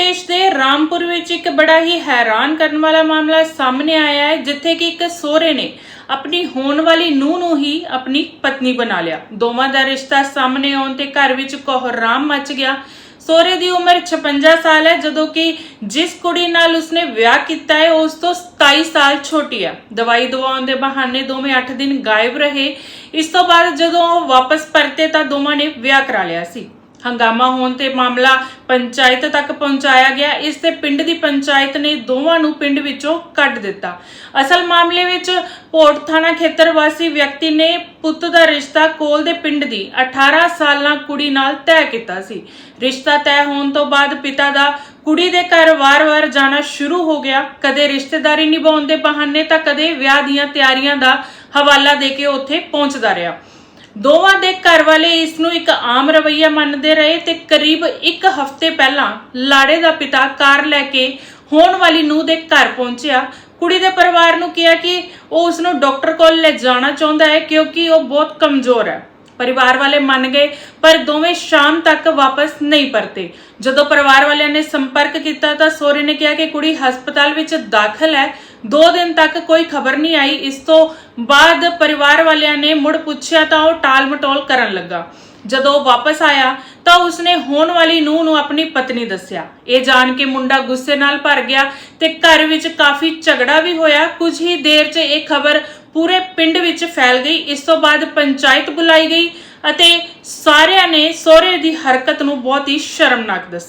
ਪ੍ਰਦੇਸ਼ ਦੇ ਰਾਮਪੁਰ ਵਿੱਚ ਇੱਕ ਬੜਾ ਹੀ ਹੈਰਾਨ ਕਰਨ ਵਾਲਾ ਮਾਮਲਾ ਸਾਹਮਣੇ ਆਇਆ ਹੈ, ਜਿੱਥੇ ਕਿ ਇੱਕ ਸਹੁਰੇ ਨੇ ਆਪਣੀ ਹੋਣ ਵਾਲੀ ਨੂੰਹ ਨੂੰ ਹੀ ਆਪਣੀ ਪਤਨੀ ਬਣਾ ਲਿਆ। ਦੋਵਾਂ ਦਾ ਰਿਸ਼ਤਾ ਸਾਹਮਣੇ ਆਉਣ ਤੇ ਘਰ ਵਿੱਚ ਕੋਹਰਾਮ ਮਚ ਗਿਆ। ਸਹੁਰੇ ਦੀ ਉਮਰ 56 ਸਾਲ ਹੈ, ਜਦੋਂ ਕਿ ਜਿਸ ਕੁੜੀ ਨਾਲ ਉਸਨੇ ਵਿਆਹ ਕੀਤਾ ਹੈ, ਉਸ ਤੋਂ 27 ਸਾਲ ਛੋਟੀ ਹੈ। ਦਵਾਈ ਦਵਾਉਣ ਦੇ ਬਹਾਨੇ ਦੋਵੇਂ 8 ਦਿਨ ਗਾਇਬ ਰਹੇ। ਇਸ ਤੋਂ ਬਾਅਦ ਜਦੋਂ ਉਹ ਵਾਪਸ ਪਰਤੇ ਤਾਂ ਦੋਵਾਂ ਨੇ ਵਿਆਹ ਕਰਾ ਲਿਆ ਸੀ। ਹੰਗਾਮਾ ਹੋਣ ਤੇ ਮਾਮਲਾ ਪੰਚਾਇਤ ਤੱਕ ਪਹੁੰਚਾਇਆ ਗਿਆ। ਇਸ ਤੇ ਪਿੰਡ ਦੀ ਪੰਚਾਇਤ ਨੇ ਦੋਵਾਂ ਨੂੰ ਪਿੰਡ ਵਿੱਚੋਂ ਕੱਢ ਦਿੱਤਾ। ਅਸਲ ਮਾਮਲੇ ਵਿੱਚ ਪੋਰਟ ਥਾਣਾ ਖੇਤਰ ਵਾਸੀ ਵਿਅਕਤੀ ਨੇ ਪੁੱਤ ਦਾ ਰਿਸ਼ਤਾ ਕੋਲ ਦੇ ਪਿੰਡ ਦੀ 18 ਸਾਲਾਂ ਕੁੜੀ ਨਾਲ ਤੈਅ ਕੀਤਾ ਸੀ। ਰਿਸ਼ਤਾ ਤੈਅ ਹੋਣ ਤੋਂ ਬਾਅਦ ਪਿਤਾ ਦਾ ਕੁੜੀ ਦੇ ਘਰ ਵਾਰ-ਵਾਰ ਜਾਣਾ ਸ਼ੁਰੂ ਹੋ ਗਿਆ। ਕਦੇ ਰਿਸ਼ਤੇਦਾਰੀ ਨਿਭਾਉਣ ਦੇ ਬਹਾਨੇ ਤਾਂ ਕਦੇ ਵਿਆਹ ਦੀਆਂ ਤਿਆਰੀਆਂ ਦਾ ਹਵਾਲਾ ਦੇ ਕੇ ਉੱਥੇ ਪਹੁੰਚਦਾ ਰਿਹਾ। ਦੋਵਾਂ ਦੇ ਘਰ ਵਾਲੇ ਇਸ ਨੂੰ ਇੱਕ ਆਮ ਰਵੱਈਆ ਮੰਨਦੇ ਰਹੇ ਤੇ ਕਰੀਬ ਇੱਕ ਹਫ਼ਤੇ ਪਹਿਲਾਂ ਲਾੜੇ ਦਾ ਪਿਤਾ ਕਾਰ ਲੈ ਕੇ ਹੋਣ ਵਾਲੀ ਨੂੰ ਦੇ ਘਰ ਪਹੁੰਚਿਆ। ਕੁੜੀ ਦੇ ਪਰਿਵਾਰ ਨੂੰ ਕਿਹਾ ਕਿ ਉਹ ਉਸ ਨੂੰ ਡਾਕਟਰ ਕੋਲ ਲੈ ਜਾਣਾ ਚਾਹੁੰਦਾ ਹੈ ਕਿਉਂਕਿ ਉਹ ਬਹੁਤ ਕਮਜ਼ੋਰ ਹੈ। ਪਰਿਵਾਰ ਵਾਲੇ ਮੰਨ ਗਏ, ਪਰ ਦੋਵੇਂ ਸ਼ਾਮ ਤੱਕ ਵਾਪਸ ਨਹੀਂ ਪਰਤੇ। ਜਦੋਂ ਪਰਿਵਾਰ ਵਾਲਿਆਂ ਨੇ ਸੰਪਰਕ ਕੀਤਾ ਤਾਂ ਸੋਰੇ ਨੇ ਕਿਹਾ ਕਿ ਕੁੜੀ ਹਸਪਤਾਲ ਵਿੱਚ ਦਾਖਲ ਹੈ। 2 ਦਿਨ ਤੱਕ ਕੋਈ ਖਬਰ ਨਹੀਂ ਆਈ। ਇਸ ਤੋਂ ਬਾਅਦ ਪਰਿਵਾਰ ਵਾਲਿਆਂ ਨੇ ਮੁੜ ਪੁੱਛਿਆ ਤਾਂ ਉਹ ਟਾਲ-ਮਟੋਲ ਕਰਨ ਲੱਗਾ। ਜਦੋਂ ਵਾਪਸ ਆਇਆ ਤਾਂ ਉਸਨੇ ਹੋਣ ਵਾਲੀ ਨੂੰਹ ਨੂੰ ਆਪਣੀ ਪਤਨੀ ਦੱਸਿਆ। ਇਹ ਜਾਣ ਕੇ ਮੁੰਡਾ ਗੁੱਸੇ ਨਾਲ ਭਰ ਗਿਆ ਤੇ ਘਰ ਵਿੱਚ ਕਾਫੀ ਝਗੜਾ ਵੀ ਹੋਇਆ। ਕੁਝ ਹੀ ਦੇਰ 'ਚ ਇਹ ਖਬਰ ਪੂਰੇ ਪਿੰਡ ਵਿੱਚ ਫੈਲ ਗਈ। ਇਸ ਤੋਂ ਬਾਅਦ ਪੰਚਾਇਤ ਬੁਲਾਈ ਗਈ ਅਤੇ ਸਾਰਿਆਂ ਨੇ ਸਹੁਰੇ ਦੀ ਹਰਕਤ ਨੂੰ ਬਹੁਤ ਹੀ ਸ਼ਰਮਨਾਕ ਦੱਸਿਆ।